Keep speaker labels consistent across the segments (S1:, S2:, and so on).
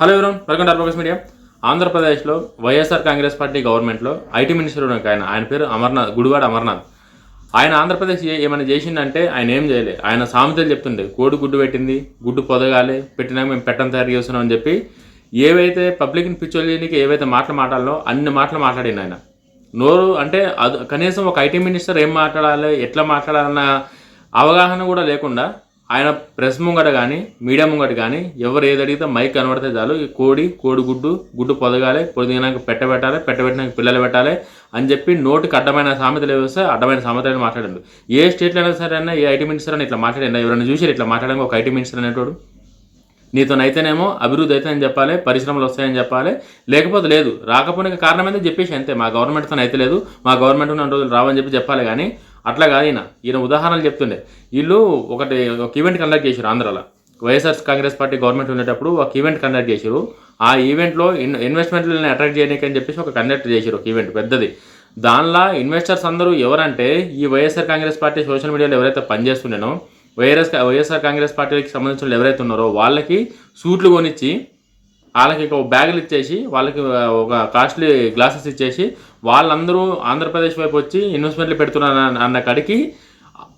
S1: Hello ఎవరు welcome to our bogus media. ఆంధ్రప్రదేశ్లో YSR Congress party గవర్నమెంట్లో ఐటీ మినిస్టర్ ఉన్న ఆయన ఆయన పేరు అమర్నాథ్ గుడివాడ అమర్నాథ్. ఆయన ఆంధ్రప్రదేశ్ ఏమైనా చేసిందంటే ఆయన ఏం చేయలే. ఆయన సామెతలు చెప్తుండే కోడి గుడ్డు పెట్టింది గుడ్డు పొదగాలి పెట్టినాక మేము పెట్టం తయారు చేస్తున్నాం అని చెప్పి. ఏవైతే పబ్లిక్ని పిచ్చోలు చేయడానికి ఏవైతే మాటలు మాట్లాడాలో అన్ని మాటలు మాట్లాడింది ఆయన. నోరు అంటే అది కనీసం ఒక ఐటీ మినిస్టర్ ఏం మాట్లాడాలి ఎట్లా మాట్లాడాలన్న అవగాహన కూడా లేకుండా ఆయన ప్రెస్ ముంగట కానీ మీడియా ముంగట కానీ ఎవరు ఏది అడిగితే మైక్ కనబడితే చాలు. ఈ కోడి కోడిగుడ్డు గుడ్డు పొదగాలి పొదిగినాక పెట్టబెట్టాలి పెట్టబెట్టినాక పిల్లలు పెట్టాలి అని చెప్పి నోటికి అడ్డమైన సామెతలు వేస్తే అడ్డమైన సామెతలు మాట్లాడండు. ఏ స్టేట్లో అయినా సరే అయినా ఏ ఐటీ మినిస్టర్ అని ఇట్లా మాట్లాడండి? ఎవరైనా చూసి ఇట్లా మాట్లాడడానికి ఒక ఐటీ మినిస్టర్ అనేటోడు? నీతోనైతేనేమో అభివృద్ధి అయితే అని చెప్పాలి పరిశ్రమలు వస్తాయని చెప్పాలి. లేకపోతే లేదు రాకపోయిన కారణం ఏంటో చెప్పేసి అంతే. మా గవర్నమెంట్తో అయితే లేదు మా గవర్నమెంట్ ఉన్న రోజులు రావని చెప్పి చెప్పాలి కానీ అట్లా కాదు ఈయన. ఈయన ఉదాహరణలు చెప్తుండే. వీళ్ళు ఒకటి ఒక ఈవెంట్ కండక్ట్ చేశారు ఆంధ్రాలో. వైఎస్ఆర్ కాంగ్రెస్ పార్టీ గవర్నమెంట్ ఉండేటప్పుడు ఒక ఈవెంట్ కండక్ట్ చేశారు. ఆ ఈవెంట్లో ఇన్ ఇన్వెస్ట్మెంట్లను అట్రాక్ట్ చేయడానికి అని చెప్పేసి ఒక కండక్ట్ చేశారు ఒక ఈవెంట్ పెద్దది. దానిలో ఇన్వెస్టర్స్ అందరూ ఎవరంటే ఈ వైఎస్ఆర్ కాంగ్రెస్ పార్టీ సోషల్ మీడియాలో ఎవరైతే పనిచేస్తుండేనో వైఎస్ వైఎస్ఆర్ కాంగ్రెస్ పార్టీకి సంబంధించిన ఎవరైతే ఉన్నారో వాళ్ళకి సూట్లు కొనిచ్చి వాళ్ళకి ఒక బ్యాగులు ఇచ్చేసి వాళ్ళకి ఒక కాస్ట్లీ గ్లాసెస్ ఇచ్చేసి వాళ్ళందరూ ఆంధ్రప్రదేశ్ వైపు వచ్చి ఇన్వెస్ట్మెంట్లు పెడుతున్నారు అన్న- కడికి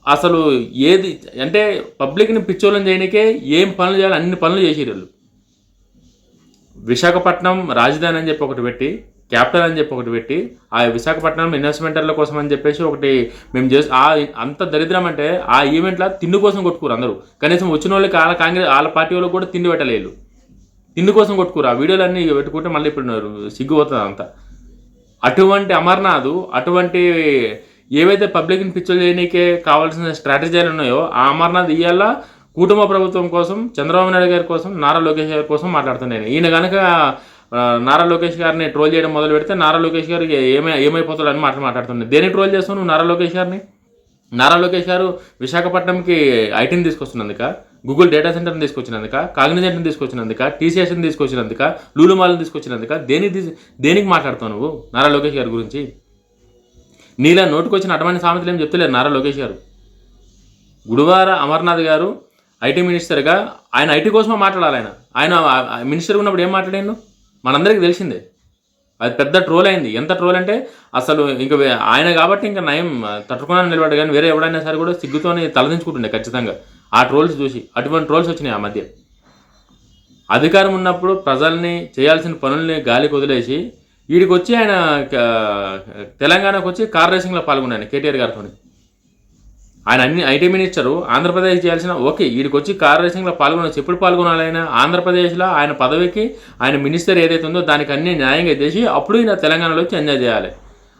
S1: అసలు ఏది అంటే పబ్లిక్ని పిచ్చోళ్ళని చేయడానికే ఏం పనులు చేయాలి అన్ని పనులు చేసేరు వీళ్ళు. విశాఖపట్నం రాజధాని అని చెప్పి ఒకటి పెట్టి క్యాపిటల్ అని చెప్పి ఒకటి పెట్టి ఆ విశాఖపట్నం ఇన్వెస్ట్మెంటర్ల కోసం అని చెప్పేసి ఒకటి మేము చేసి ఆ అంత దరిద్రం అంటే ఆ ఈవెంట్లో తిండి కోసం కొట్టుకోరు అందరూ. కనీసం వచ్చిన వాళ్ళకి వాళ్ళ కాంగ్రెస్ వాళ్ళ పార్టీ వాళ్ళకి కూడా తిండి పెట్టలేదు తిండి కోసం కొట్టుకోరు ఆ వీడియోలన్నీ పెట్టుకుంటే మళ్ళీ ఇప్పుడు సిగ్గుపోతుంది అంతా. అటువంటి అమర్నాథ్ అటువంటి ఏవైతే పబ్లిక్ని పిచ్చోలు చేయనీకే కావాల్సిన స్ట్రాటజీలు ఉన్నాయో ఆ అమర్నాథ్ ఇవాళ కుటుంబ ప్రభుత్వం కోసం చంద్రబాబు నాయుడు గారి కోసం నారా లోకేష్ గారి కోసం మాట్లాడుతున్నాను ఈయన కనుక నారా లోకేష్ గారిని ట్రోల్ చేయడం మొదలు పెడితే నారా లోకేష్ గారు ఏమై ఏమైపోతాడు అని మాట మాట్లాడుతున్నాను దేని ట్రోల్ చేస్తావు నువ్వు నారా లోకేష్ గారిని? నారా లోకేష్ గారు విశాఖపట్నంకి ఐటీని తీసుకొస్తున్నందుక? గూగుల్ డేటా సెంటర్ని తీసుకొచ్చినందుక కాగ్నిజెంట్ని తీసుకొచ్చినందుక టీసీఎస్ని తీసుకొచ్చినందుక లూలుమాల్ని తీసుకొచ్చినందుక దేనికి తీసి దేనికి మాట్లాడుతావు నువ్వు? నారా లోకేష్ గారి గురించి. నీలా నోటుకొచ్చిన అటువంటి సామెతలు ఏం చెప్తలేరు నారా లోకేష్ గారు. గుడివార అమర్నాథ్ గారు ఐటీ మినిస్టర్గా ఆయన ఐటీ కోసమే మాట్లాడాలి ఆయన. ఆయన మినిస్టర్ ఉన్నప్పుడు ఏం మాట్లాడాను మనందరికీ తెలిసిందే. అది పెద్ద ట్రోల్ అయింది. ఎంత ట్రోల్ అంటే అసలు ఇంకా ఆయన కాబట్టి ఇంకా నయం తట్టుకున్నాను నిలబడ్డ కానీ వేరే ఎవడైనా సరే కూడా సిగ్గుతోనే తలదించుకుంటుండే ఖచ్చితంగా. ఆ ట్రోల్స్ చూసి అటువంటి ట్రోల్స్ వచ్చినాయి ఆ మధ్య. అధికారం ఉన్నప్పుడు ప్రజల్ని చేయాల్సిన పనుల్ని గాలికి వదిలేసి వీడికి వచ్చి ఆయన తెలంగాణకు వచ్చి కార్ రేసింగ్లో పాల్గొన్నాను కేటీఆర్ గారితో ఆయన అన్ని ఐటీ మినిస్టరు ఆంధ్రప్రదేశ్ చేయాల్సిన ఓకే వీడికి వచ్చి కార్ రేసింగ్లో పాల్గొనవచ్చు ఎప్పుడు పాల్గొనాలి ఆయన ఆంధ్రప్రదేశ్లో ఆయన పదవికి ఆయన మినిస్టర్ ఏదైతే ఉందో దానికి అన్ని న్యాయంగా చేసి అప్పుడు ఈయన తెలంగాణలో వచ్చి ఎంజాయ్ చేయాలి.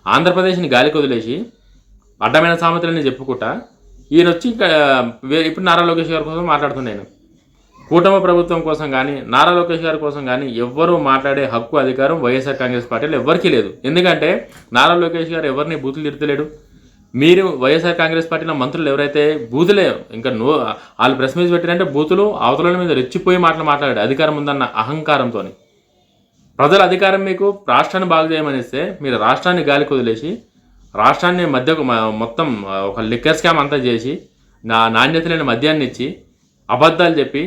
S1: ఆంధ్రప్రదేశ్ని గాలికి వదిలేసి అడ్డమైన సామెతలని చెప్పుకుంటా ఈయన వచ్చి ఇంకా ఇప్పుడు నారా లోకేష్ గారి కోసం మాట్లాడుతున్నాను నేను. కూటమి ప్రభుత్వం కోసం కానీ నారా లోకేష్ గారి కోసం కానీ ఎవ్వరూ మాట్లాడే హక్కు అధికారం వైఎస్ఆర్ కాంగ్రెస్ పార్టీలో ఎవరికీ లేదు. ఎందుకంటే నారా లోకేష్ గారు ఎవరిని బూతులు తిడతలేడు. మీరు వైఎస్ఆర్ కాంగ్రెస్ పార్టీలో మంత్రులు ఎవరైతే బూతులే ఇంకా నో వాళ్ళు ప్రెస్ మీట్ పెట్టారంటే బూతులు అవతల మీద రెచ్చిపోయి మాటలు మాట్లాడాడు అధికారం ఉందన్న అహంకారంతో ప్రజల అధికారం మీకు రాష్ట్రాన్ని బాగు చేయమనిస్తే మీరు రాష్ట్రాన్ని గాలికి వదిలేసి రాష్ట్రాన్ని మధ్యకు మొత్తం ఒక లిక్కర్ స్కామ్ అంతా చేసి నా నాణ్యత లేని మద్యాన్ని ఇచ్చి అబద్ధాలు చెప్పి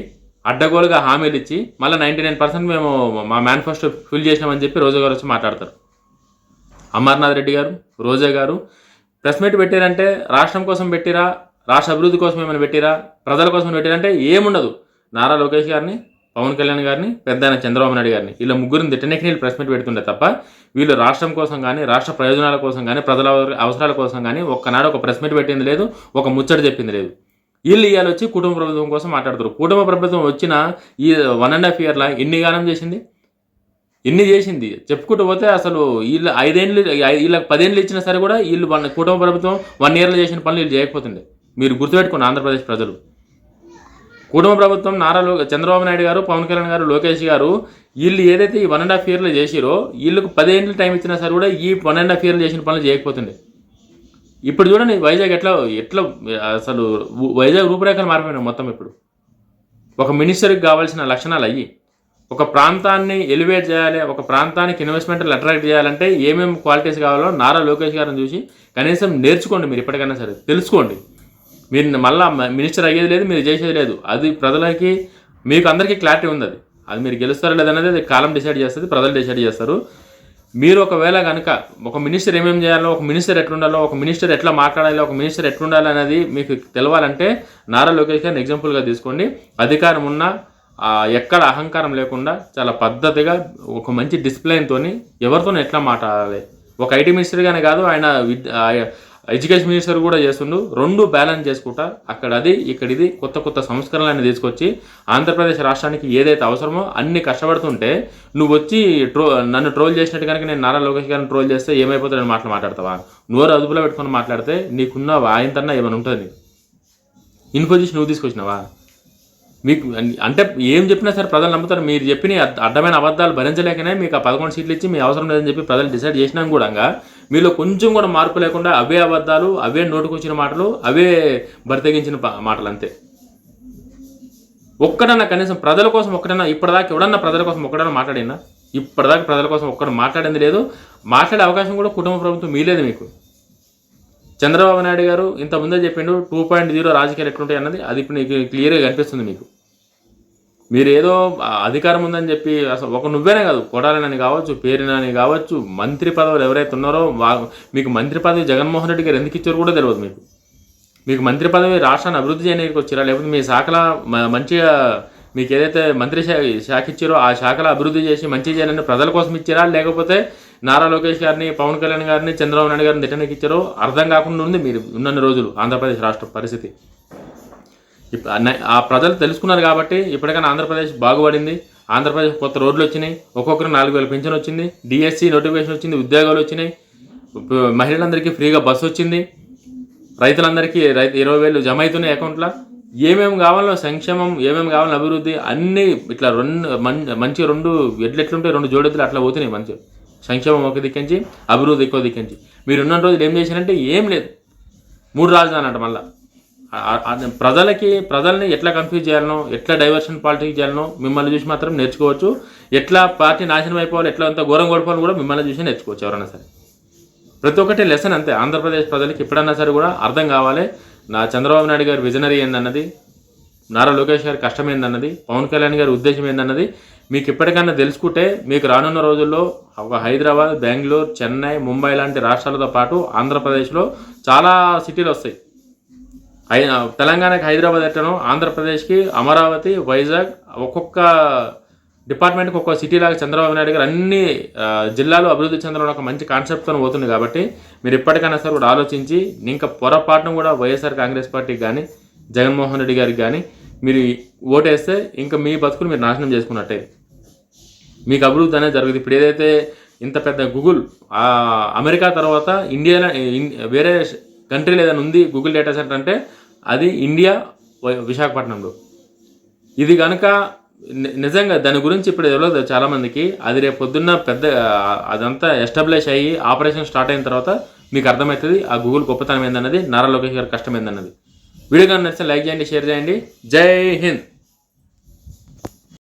S1: అడ్డగోలుగా హామీలు ఇచ్చి మళ్ళీ నైంటీ నైన్ పర్సెంట్ మేము మా మేనిఫెస్టో ఫిల్ చేసినామని చెప్పి రోజా గారు వచ్చి మాట్లాడతారు. అమర్నాథ్ రెడ్డి గారు రోజా గారు ప్రెస్ మీట్ పెట్టారంటే రాష్ట్రం కోసం పెట్టిరా రాష్ట్ర అభివృద్ధి కోసం ఏమైనా పెట్టిరా ప్రజల కోసం పెట్టిరంటే ఏముండదు. నారా లోకేష్ గారిని పవన్ కళ్యాణ్ గారిని పెద్ద ఆయన చంద్రబాబు నాయుడు గారిని. వీళ్ళ ముగ్గురిని తిట్టనికి నీళ్ళు ప్రెస్ మీట్ పెడుతుండే తప్ప వీళ్ళు రాష్ట్రం కోసం కానీ రాష్ట్ర ప్రయోజనాల కోసం కానీ ప్రజల అవసరాల కోసం కానీ ఒక్కనాడు ఒక ప్రెస్ మీట్ పెట్టింది లేదు ఒక ముచ్చట చెప్పింది లేదు. వీళ్ళు ఇవాళ వచ్చి కుటుంబ ప్రభుత్వం కోసం మాట్లాడుతారు కుటుంబ ప్రభుత్వం వచ్చిన ఈ వన్ అండ్ హాఫ్ ఇయర్లో ఎన్ని గానం చేసింది? ఎన్ని చేసింది? చెప్పుకుంటూ పోతే అసలు వీళ్ళు ఐదేళ్ళు వీళ్ళకి పదేళ్ళు ఇచ్చినా సరే కూడా వీళ్ళు వన్ కుటుంబ ప్రభుత్వం వన్ ఇయర్లో చేసిన పనులు వీళ్ళు చేయకపోతుండే. మీరు గుర్తుపెట్టుకోండి ఆంధ్రప్రదేశ్ ప్రజలు. కుటుంబ ప్రభుత్వం నారా లో చంద్రబాబు నాయుడు గారు పవన్ కళ్యాణ్ గారు లోకేష్ గారు వీళ్ళు ఏదైతే ఈ వన్ అండ్ హాఫ్ ఇయర్లో చేసిరో వీళ్ళకు పదేళ్ళు టైం ఇచ్చినా సరే కూడా ఈ వన్ అండ్ హాఫ్ ఇయర్లో చేసిన పనులు చేయకపోతుండే. ఇప్పుడు చూడండి వైజాగ్ ఎట్లా ఎట్లా అసలు వైజాగ్ రూపురేఖలు మారిపోయినాయి మొత్తం ఇప్పుడు. ఒక మినిస్టర్కి కావాల్సిన లక్షణాలు అయ్యి ఒక ప్రాంతాన్ని ఎలివేట్ చేయాలి ఒక ప్రాంతానికి ఇన్వెస్ట్మెంట్లు అట్రాక్ట్ చేయాలంటే ఏమేమి క్వాలిటీస్ కావాలో నారా లోకేష్ గారిని చూసి కనీసం నేర్చుకోండి మీరు ఇప్పటికైనా సరే తెలుసుకోండి. మీరు మళ్ళా మినిస్టర్ అయ్యేది లేదు మీరు చేసేది లేదు. అది ప్రజలకి మీకు అందరికీ క్లారిటీ ఉంది అది అది మీరు గెలుస్తారో లేదనేది అది కాలం డిసైడ్ చేస్తుంది ప్రజలు డిసైడ్ చేస్తారు. మీరు ఒకవేళ కనుక ఒక మినిస్టర్ ఏమేమి చేయాలో ఒక మినిస్టర్ ఎట్లుండాలో ఒక మినిస్టర్ ఎట్లా మాట్లాడాలి ఒక మినిస్టర్ ఎట్లుండాలి అనేది మీకు తెలవాలంటే నారా లోకేష్ గారిని ఎగ్జాంపుల్గా తీసుకోండి. అధికారం ఉన్న ఎక్కడ అహంకారం లేకుండా చాలా పద్ధతిగా ఒక మంచి డిసిప్లైన్తో ఎవరితో ఎట్లా మాట్లాడాలి? ఒక ఐటీ మినిస్టర్గానే కాదు ఆయన విద్ ఎడ్యుకేషన్ మినిస్టర్ కూడా చేస్తుండు. రెండు బ్యాలెన్స్ చేసుకుంటా. అక్కడ అది ఇక్కడ ఇది కొత్త కొత్త సంస్కరణలన్నీ తీసుకొచ్చి ఆంధ్రప్రదేశ్ రాష్ట్రానికి ఏదైతే అవసరమో అన్ని కష్టపడుతుంటే నువ్వు వచ్చి ట్రో నన్ను ట్రోల్ చేసినట్టు కనుక నేను నారా లోకేష్ గారిని ట్రోల్ చేస్తే ఏమైపోతుంది? నేను మాటలు మాట్లాడతావా? నోరు అదుపులో పెట్టుకొని మాట్లాడితే నీకున్న ఆయనతన్నా ఏమైనా ఉంటుంది? ఇన్ఫోజిషన్ నువ్వు తీసుకొచ్చినావా? మీకు అంటే ఏం చెప్పినా సరే ప్రజలు నమ్ముతారు. మీరు చెప్పిన అడ్డమైన అబద్ధాలు భరించలేకనే మీకు ఆ పదకొండు సీట్లు ఇచ్చి మీ అవసరం లేదని చెప్పి ప్రజలు డిసైడ్ చేసినా కూడా మీలో కొంచెం కూడా మార్పు లేకుండా అవే అబద్ధాలు అవే నోటుకొచ్చిన మాటలు అవే బరితెగించిన మాటలు అంతే ఒక్కడన్నా కనీసం ప్రజల కోసం ఒక్కడన్నా ఇప్పటిదాకా ఎవడన్నా ప్రజల కోసం ఒక్కడన్నా మాట్లాడినా ఇప్పటిదాకా ప్రజల కోసం ఒక్కడు మాట్లాడింది లేదు. మాట్లాడే అవకాశం కూడా కుటుంబ ప్రభుత్వం మీలేదు మీకు. చంద్రబాబు నాయుడు గారు ఇంత ముందే చెప్పిండు టూ పాయింట్ జీరో రాజకీయాలు ఎట్లుంటాయి అన్నది అది ఇప్పుడు నీకు క్లియర్గా కనిపిస్తుంది మీకు. మీరు ఏదో అధికారం ఉందని చెప్పి అసలు ఒక నువ్వేనే కాదు కొడాలని కావచ్చు పేరునని కావచ్చు మంత్రి పదవులు ఎవరైతే ఉన్నారో వా- మీకు మంత్రి పదవి జగన్మోహన్ రెడ్డి గారు ఎందుకు ఇచ్చారో కూడా తెలియదు మీకు. మీకు మంత్రి పదవి రాష్ట్రాన్ని అభివృద్ధి చేయడానికి వచ్చారా లేకపోతే మీ శాఖల మ- మంచిగా మీకు ఏదైతే మంత్రి శాఖ శాఖ ఇచ్చారో ఆ శాఖలో అభివృద్ధి చేసి మంచి చేయాలని ప్రజల కోసం ఇచ్చారా లేకపోతే నారా లోకేష్ గారిని పవన్ కళ్యాణ్ గారిని చంద్రబాబు నాయుడు గారిని తిట్టడానికి ఇచ్చారో అర్థం కాకుండా ఉంది మీరు ఉన్నన్ని రోజులు ఆంధ్రప్రదేశ్ రాష్ట్ర పరిస్థితి. ఆ ప్రజలు తెలుసుకున్నారు కాబట్టి ఇప్పటికైనా ఆంధ్రప్రదేశ్ బాగుపడింది. ఆంధ్రప్రదేశ్ కొత్త రోడ్లు వచ్చినాయి. ఒక్కొక్కరు నాలుగు వేల పెన్షన్ వచ్చింది. డిఎస్సి నోటిఫికేషన్ వచ్చింది. ఉద్యోగాలు వచ్చినాయి. మహిళలందరికీ ఫ్రీగా బస్సు వచ్చింది. రైతులందరికీ రైతు ఇరవై వేలు జమ అవుతున్నాయి అకౌంట్లో. ఏమేమి కావాలో సంక్షేమం ఏమేమి కావాలో అభివృద్ధి అన్నీ ఇట్లా రెండు మన్ మంచి రెండు ఎడ్లు ఎట్లుంటాయి రెండు జోడెత్తులు అట్లా పోతున్నాయి మంచి. సంక్షేమం ఒక దిక్కించి అభివృద్ధి ఎక్కువ దిక్కించి. మీరు ఉన్న రోజులు ఏం చేశారంటే ఏం లేదు. మూడు రాజధాని అంట మళ్ళీ. ప్రజలకి ప్రజల్ని ఎట్లా కన్ఫ్యూజ్ చేయాలనో ఎట్లా డైవర్షన్ పాలిటిక్స్ చేయాలనో మిమ్మల్ని చూసి మాత్రం నేర్చుకోవచ్చు. ఎట్లా పార్టీ నాశనం అయిపోవాలి ఎట్లా అంత ఘోరం గొడపాలని కూడా మిమ్మల్ని చూసి నేర్చుకోవచ్చు ఎవరైనా సరే. ప్రతి ఒక్కటి లెసన్ అంతే. ఆంధ్రప్రదేశ్ ప్రజలకి ఎప్పుడన్నా సరే కూడా అర్థం కావాలి. నా చంద్రబాబు నాయుడు గారి విజనరీ ఏందన్నది నారా లోకేష్ గారి కష్టం ఏందన్నది పవన్ కళ్యాణ్ గారి ఉద్దేశం ఏందన్నది మీకు ఇప్పటికన్నా తెలుసుకుంటే మీకు రానున్న రోజుల్లో ఒక హైదరాబాద్ బెంగళూరు చెన్నై ముంబై లాంటి రాష్ట్రాలతో పాటు ఆంధ్రప్రదేశ్లో చాలా సిటీలు వస్తాయి. తెలంగాణకి హైదరాబాద్ ఎట్టనో ఆంధ్రప్రదేశ్కి అమరావతి వైజాగ్ ఒక్కొక్క డిపార్ట్మెంట్కి ఒక్కొక్క సిటీ లాగా చంద్రబాబు నాయుడు గారు అన్ని జిల్లాలు అభివృద్ధి చెందడం ఒక మంచి కాన్సెప్ట్తో పోతుంది కాబట్టి మీరు ఎప్పటికైనా సరే కూడా ఆలోచించి ఇంకా పొరపాటును కూడా వైఎస్ఆర్ కాంగ్రెస్ పార్టీకి కానీ జగన్మోహన్ రెడ్డి గారికి కానీ మీరు ఓటేస్తే ఇంకా మీ బతుకులు మీరు నాశనం చేసుకున్నట్టే. మీకు అభివృద్ధి అనేది జరుగుతుంది. ఇప్పుడు ఏదైతే ఇంత పెద్ద గూగుల్ అమెరికా తర్వాత ఇండియా ఇన్- వేరే కంట్రీలో ఏదైనా ఉంది గూగుల్ డేటా సెంటర్ అంటే అది ఇండియా విశాఖపట్నంలో. ఇది కనుక నిజంగా దాని గురించి ఇప్పుడు తెలియదు చాలామందికి అది రేపు పొద్దున్న పెద్ద అదంతా ఎస్టాబ్లిష్ అయ్యి ఆపరేషన్ స్టార్ట్ అయిన తర్వాత మీకు అర్థమవుతుంది ఆ గూగుల్ గొప్పతనం ఏందన్నది నారా లోకేష్ గారు కష్టం ఏందన్నది. వీడియో కానీ నచ్చితే లైక్ చేయండి షేర్ చేయండి. జై హింద్!